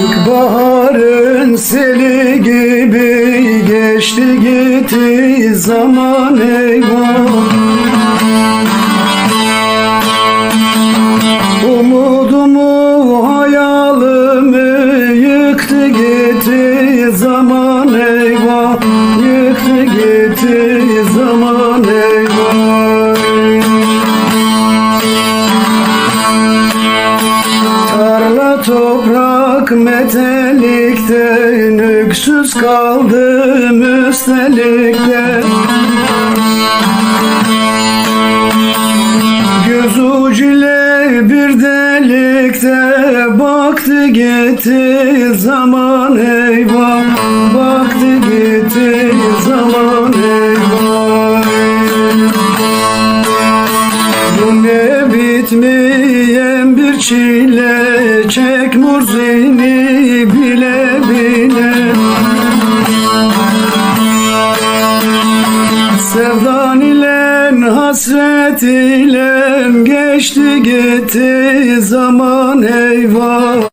İlkbaharın seli gibi geçti gitti zaman eyvah. Umudumu hayalimi yıktı gitti zaman eyvah. Yıktı gitti. Toprak metelikte Nüksüz kaldım üstelik de Göz ucuyla bir delikte Baktı gitti zaman eyvah. Baktı gitti zaman eyvah. Bu ne bitmeyen bir çile Çek murzini bile bile. Sevdan ile hasret ile Geçti gitti zaman eyvah